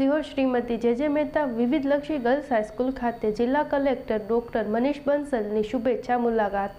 સિહોર શ્રીમતી જે જે Mehta વિવિધલક્ષી girls high school ખાતે જિલ્લા કલેક્ટર ડોક્ટર મનીષ બંસલની શુભેચ્છા મુલાકાત.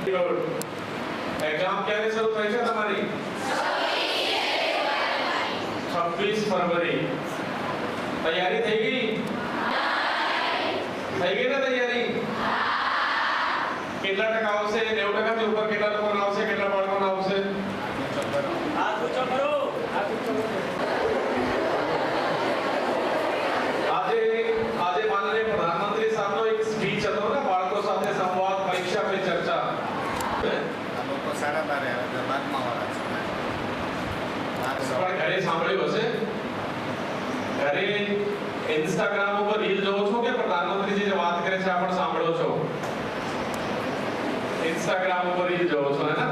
એક્ઝામ ક્યારે શરૂ થાય છે તમારી? છવ્વીસ ફરવરી. તૈયારી થઈ ગઈ? થઈ ગઈ ને તૈયારી? કેટલા ટકા આવશે? 90 ટકા થી ઉપર કેટલા લોકો આવશે? કેટલા બાળકોને આવશે? હાથ ઊંચો કરો. હાથ ઊંચો કરો આજે આજે માનનીય પ્રધાનમંત્રી સાહેબનો એક સ્પીચ હતો ને બાળકો સાથે સંવાદ પરીક્ષા પે ચર્ચા આ લોકો સારા બારે બાદમાં વાળા સાંભળ્યું હશે ઘરે ઇન્સ્ટાગ્રામ ઉપર રીલ જોવો છો કે પ્રધાનમંત્રીજી જે વાત કરે છે આ પણ સાંભળો છો? ઇન્સ્ટાગ્રામ ઉપર રીલ જોવો છો હે ને?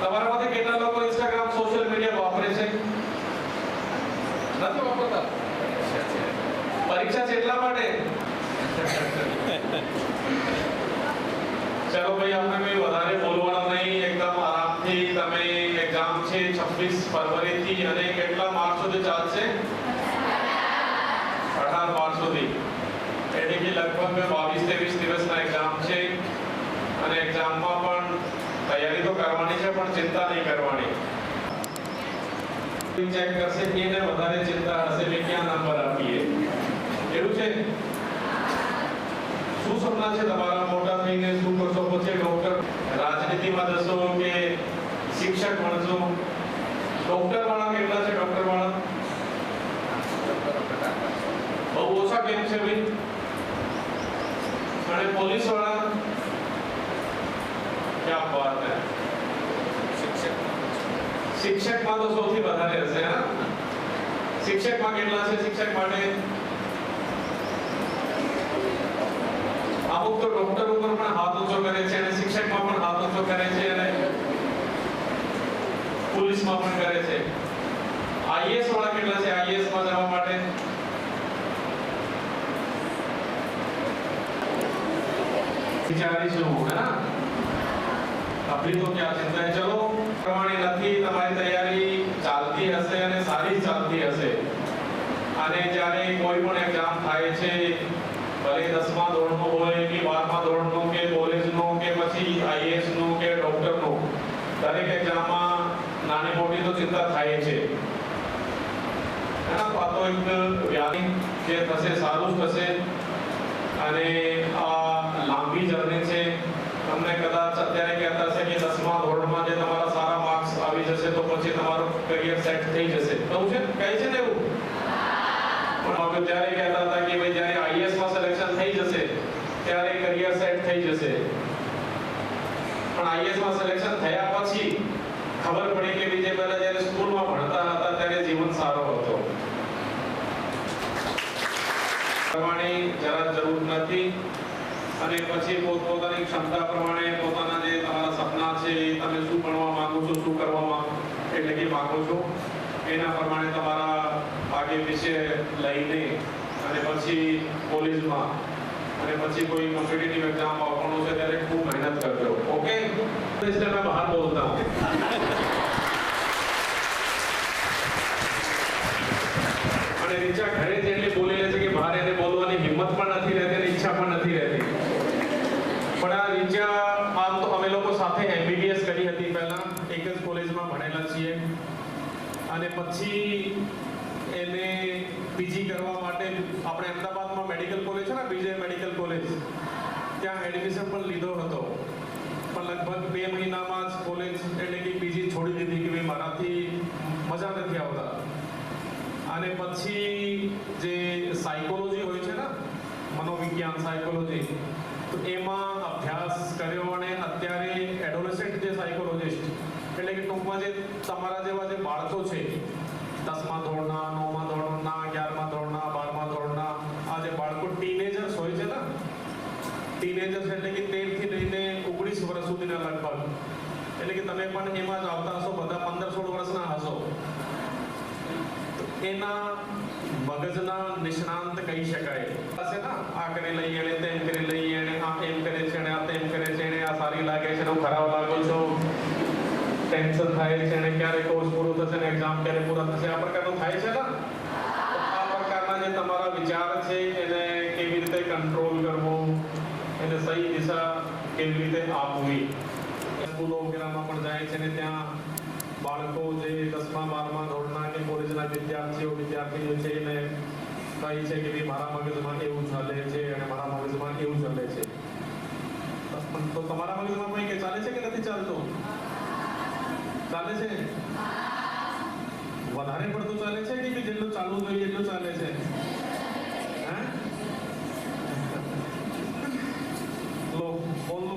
તમારામાંથી કેટલા લોકો ઇન્સ્ટાગ્રામ સોશિયલ મીડિયા વાપરે છે? નથી વાપરતા? પરીક્ષા છે એટલા માટે? ચલો ભાઈ આપણે કઈ વધારે બોલવાનું નહીં એકદમ આરામથી તમે એક્ઝામ છે 26 ફરવરી થી અને કેટલા માર્ચ સુધી ચાલશે? 18 માર્ચ સુધી. એટલે કે લગભગ 22 23 દિવસના એક્ઝામ છે. અને એક્ઝામમાં પણ તૈયારી તો કરવાની છે, પણ ચિંતા નહીં કરવાની. ચેક કરશે એને વધારે ચિંતા હશે કે ક્યાં નંબર આપીએ? એવું છે? શું સપના છે તમારા મોટા થઈને? શું કરશો? પછી ડોક્ટર રાજનીતિમાં જશો કે શિક્ષક બનશો ડોક્ટર વાળા કેટલા છે ડોક્ટર વાળા બહુ ઓછા કેમ છે ભાઈ અને પોલીસવાળા ક્યાં વાત હે શિક્ષકમાં તો સૌથી વધારે હશે હા શિક્ષકમાં કેટલા છે શિક્ષક માટે અમુક તો ડોક્ટર ઉપર પણ હાથ ઊંચો કરે છે અને શિક્ષકમાં પણ હાથ ઊંચો કરે છે અને પોલીસમાં પણ કરે છે. આઈએસ વાળા કેટલા છે? આઈએસમાં જવા માટે? વિચારીશું, હે ના? આપણી તો ક્યાં है ચલો, પ્રમાણે નથી, તમારી તૈયારી ચાલતી હશે અને સારી ચાલતી હશે. અને જ્યારે કોઈ પણ એક્ઝામ થાય છે, ભલે દસમા ધોરણનું હોય કે બારમા ધોરણનું કે કોલેજનું કે પછી આઈએએસનું કે ડોક્ટરનું દરેક એક્ઝામમાં નાની મોટી તો ચિંતા થાય છે. એના પાતો એક વ્યાધિ જે થશે, સારું થશે. અને આ લાંબી જર્ની છે. તમને કદાચ અત્યારે કહેતા હશે કે દસમા ધોરણમાં જે તમારા સારા માર્ક્સ આવી જશે, તો પછી તમારું કરિયર સેટ થઈ જશે. કહું છે? કહે છે ને એવું? પણ હવે ત્યારે કહેતા હતા કે ભાઈ, જ્યારે આઈએસમાં સિલેક્શન થઈ જશે, ત્યારે કરિયર સેટ થઈ જશે. પણ આઈએસમાં સિલેક્શન થયા પછી ખબર પડી કે બીજે પહેલા જ્યારે સ્કૂલમાં ભણતા હતા ત્યારે જીવન સારો હતો. કરવાની જરા જરૂર નથી અને પછી પોતપોતાની ક્ષમતા પ્રમાણે પોતાના જે તમારા સપના છે એ તમે શું ભણવા માંગો છો, શું કરવા એટલે કે માંગો છો, એના પ્રમાણે તમારા ભાગ્ય વિશે લઈને અને પછી કોલેજમાં અને પછી કોઈ કોમ્પિટિટિવ એક્ઝામ આપવાનું છે ત્યારે ખૂબ મહેનત કરજો. ઓકે? એટલે મેં બહાર બોલતા હું અને રીચા ઘરે જેટલી બોલી લે છે કે બહાર એને બોલવાની હિંમત પણ નથી રહેતી અને ઈચ્છા પણ નથી રહેતી. પણ આ રીચા આમ તો અમે લોકો સાથે એમબીબીએસ કરી હતી પહેલા. એક જ કોલેજમાં ભણેલા છીએ. અને પછી એને પીજી કરવા માટે આપણે અમદાવાદમાં મેડિકલ કોલેજ છે ને બીજે મેડિકલ કોલેજ, ત્યાં એડમિશન પણ લીધો હતો. પણ લગભગ બે મહિનામાં જ કોલેજ એટલે કે પીજી છોડી દીધી કે ભાઈ મારાથી મજા નથી આવતા. અને પછી જે સાયકોલોજી હોય છે ને, મનોવિજ્ઞાન સાયકોલોજી તો એમાં અભ્યાસ કર્યો અને અત્યારે એડોલેસન્ટ જે સાયકોલોજિસ્ટ એટલે કે ટૂંકમાં જે તમારા જેવા જે બાળકો છે દસમા ધોરણના, નવમા ધોરણના, અગિયારમા ધોરણના, બારમા ધોરણના. આ જે બાળકો ટીનેજર્સ હોય છે ને? ટીનેજર્સ એટલે કે તેરથી લઈને ઓગણીસ વર્ષ સુધીના લગભગ. એટલે કે તમે પણ એમાં જ આવતા હશો, બધા પંદર સોળ વર્ષના હશો. એના મગજના નિષ્ણાંત કહી શકાય. પાસે ના? આ કરી લઈએ તેમ કરી લઈએ, એને આ એમ કરે છે, એને આ તેમ કરે છે, એને આ સારી લાગે છે ખરાબ ટેન્શન થાય છે અને ક્યારે કોર્સ પૂરો થશે ને એક્ઝામ ક્યારે પૂરા થશે. આ પ્રકારનું થાય છે ને? તો આ પ્રકારના જે તમારા વિચાર છે એને કેવી રીતે કંટ્રોલ કરવો, એને સહી દિશા કેવી રીતે આપવી? સ્કૂલો વગેરેમાં પણ જાય છે ને ત્યાં બાળકો જે દસમા, બારમા, ધોરણના કે કોલેજના વિદ્યાર્થીઓ વિદ્યાર્થીઓ છે એને કહે છે કે ભાઈ, મારા મગજમાં એવું ચાલે છે અને મારા મગજમાં એવું ચાલે છે. તો તમારા મગજમાં કંઈ ચાલે છે કે નથી ચાલતું? ચાલે છે? વધારે પડતું ચાલે છે કે ભાઈ જેટલું ચાલવું જોઈએ, એટલું ચાલે છે? હે? લો બોલ લો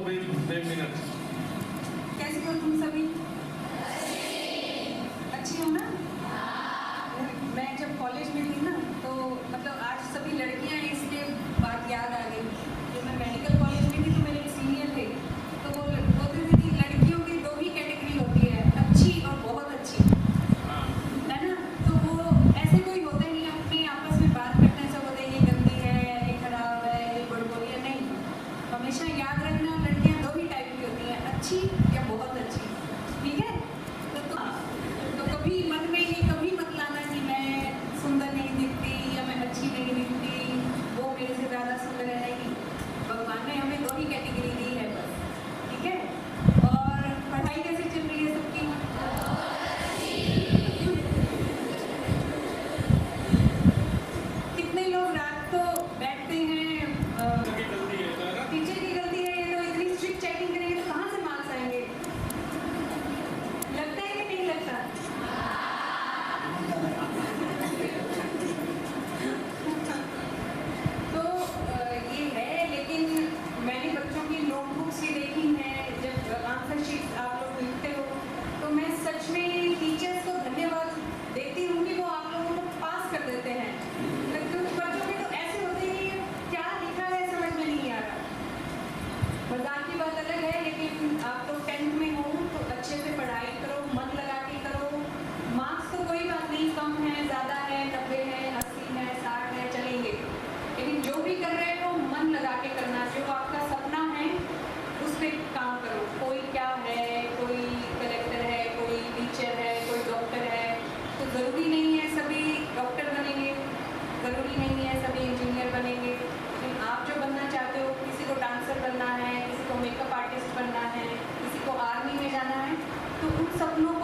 सक्नु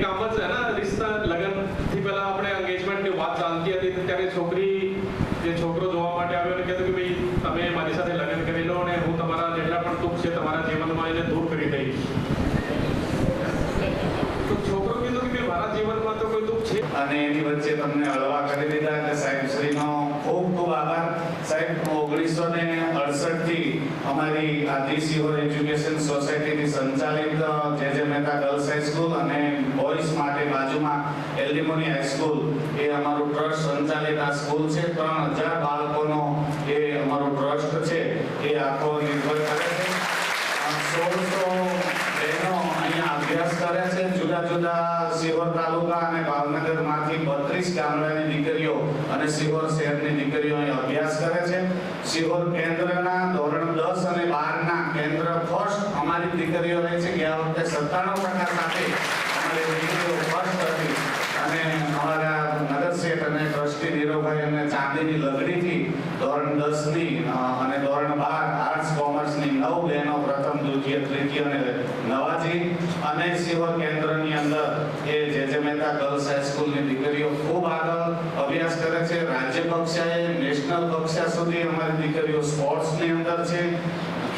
એક આમ જ છે ને રિશ્તા લગ્નથી પહેલા આપણે એંગેજમેન્ટની વાત ચાલતી હતી ત્યારે છોકરી, જે છોકરો જોવા માટે આવ્યો અને કહેતો કે ભાઈ, તમે મારી સાથે લગ્ન કરી લો અને હું તમારા જેટલા પણ દુઃખ છે તમારા જીવનમાં એને દૂર કરી દઈશ. તો છોકરો કીધું કે મારા જીવનમાં તો કોઈ દુઃખ છે? અને એની વચ્ચે તમને હળવા કરી દીધા એટલે સાહેબ શ્રીનો ખૂબ ખૂબ આભાર સાહેબ ઓગણીસો ને અડસઠથી અમારી આદિ સિહોર એજ્યુકેશન સોસાયટીની સંચાલિત જે મહેતા ગર્લ્સ હાઈસ્કૂલ અને બોયઝ માટે બાજુમાં એલડીમોની હાઈસ્કૂલ એ અમારું ટ્રસ્ટ સંચાલિત આ સ્કૂલ છે. ત્રણ હજાર બાળકોનો એ અમારું ટ્રસ્ટ છે. એ આખો નિર્ભર કરે છે. સોળસો બહેનો અહીંયા અભ્યાસ કરે છે. જુદા જુદા સિહોર તાલુકા ગામડાની દીકરીઓ અને સિહોર શહેરની દીકરીઓ અહીં અભ્યાસ કરે છે. સિહોર કેન્દ્રના ધોરણ દસ અને બારના કેન્દ્ર ફર્સ્ટ અમારી દીકરીઓ રહે છે. ગયા વખતે સત્તાણું ટકા સાથે અમારી દીકરીઓ ફર્સ્ટ હતી. અને અમારા નગર અને ટ્રસ્ટી નીરવભાઈ અને ચાંદીની લગડીથી ધોરણ દસની અ, અને ધોરણ બાર આર્ટ્સ કોમર્સની નવ બહેનો પ્રથમ દ્વિતીય તૃતીય અને નવાજી અને સેવા કેન્દ્રની અંદર એ જે મહેતા ગર્લ્સ હાઈસ્કૂલની દીકરીઓ ખૂબ આગળ અભ્યાસ કરે છે. રાજ્ય કક્ષાએ નેશનલ કક્ષા સુધી અમારી દીકરીઓ સ્પોર્ટ્સની અંદર છે.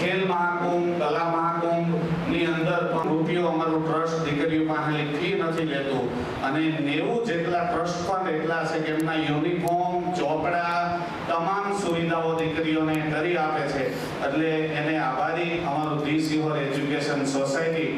ખેલ મહાકુંભ, કલા મહાકુંભની અંદર પણ રૂપિયો અમારું ટ્રસ્ટ દીકરીઓ પાસે ફી નથી લેતું. અને નેવું જેટલા ટ્રસ્ટ ફંડ એટલા છે કે એમના યુનિફોર્મ ચોપડા, તમામ સુવિધાઓ દીકરીઓને કરી આપે છે. એટલે એને આભારી અમારું ધી સિહોર એજ્યુકેશન સોસાયટી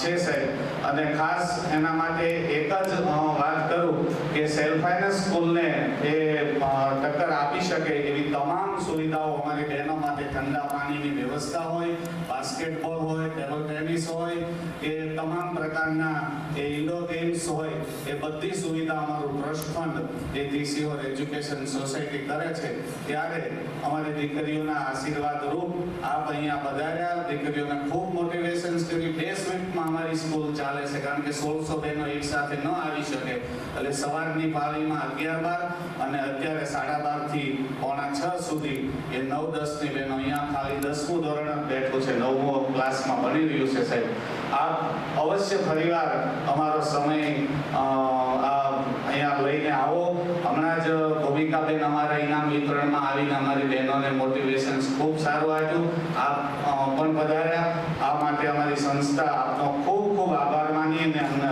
છે સાહેબ. અને ખાસ એના માટે એક જ વાત કરું કે સેલ્ફ ફાઇનાન્સ સ્કૂલને એ ટક્કર આપી શકે એવી તમામ સુવિધાઓ અમારી બહેનો માટે ઠંડા પાણીની વ્યવસ્થા હોય, બાસ્કેટબોલ હોય ટેબલ ટેનિસ હોય કે તમામ પ્રકારના એ ઇન્ડોર ગેમ્સ હોય એ બધી સુવિધા અમારું ટ્રસ્ટ ફંડ એ ડીસીઓર એજ્યુકેશન સોસાયટી કરે છે, ત્યારે અમારી દીકરીઓના આશીર્વાદ રૂપ આપ અહીંયા પધાર્યા. દીકરીઓને ખૂબ મોટિવેશન કર્યું બે સ્વીટમાં અમારી સ્કૂલ ચાલે છે, કારણ કે સોળસો બહેનો એક સાથે ન આવી શકે. એટલે સવારની પાળીમાં અગિયાર બાર અને અત્યારે સાડા બારથી પોણા છ સુધી એ નવ દસની બહેનો અહીંયા ખાલી દસમું ધોરણ બેઠું છે. નવમો ક્લાસમાં ભણી રહ્યું છે સાહેબ. આપ અવશ્ય ફરીવાર અમારો સમય અહીંયા લઈને આવો. હમણાં જ ભૂમિકાબેન અમારા ઇનામ વિતરણમાં આવીને અમારી બહેનોને મોટિવેશન ખૂબ સારું આપ્યું. આપ પણ પધાર્યા. આ માટે અમારી સંસ્થા આપનો ખૂબ ખૂબ આભાર માનીએ અને અમને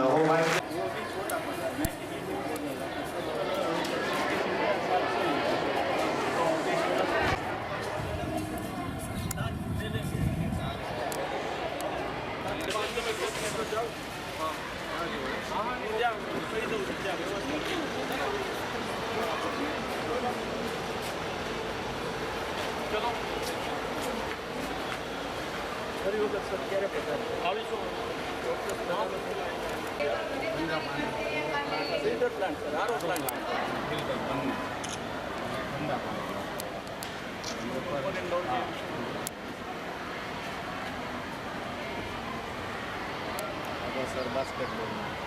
चलो अरे वो सब क्या रहे पता है अभी so doctor plant sir RO plant बिल्कुल સર બાસ્કેટબોલ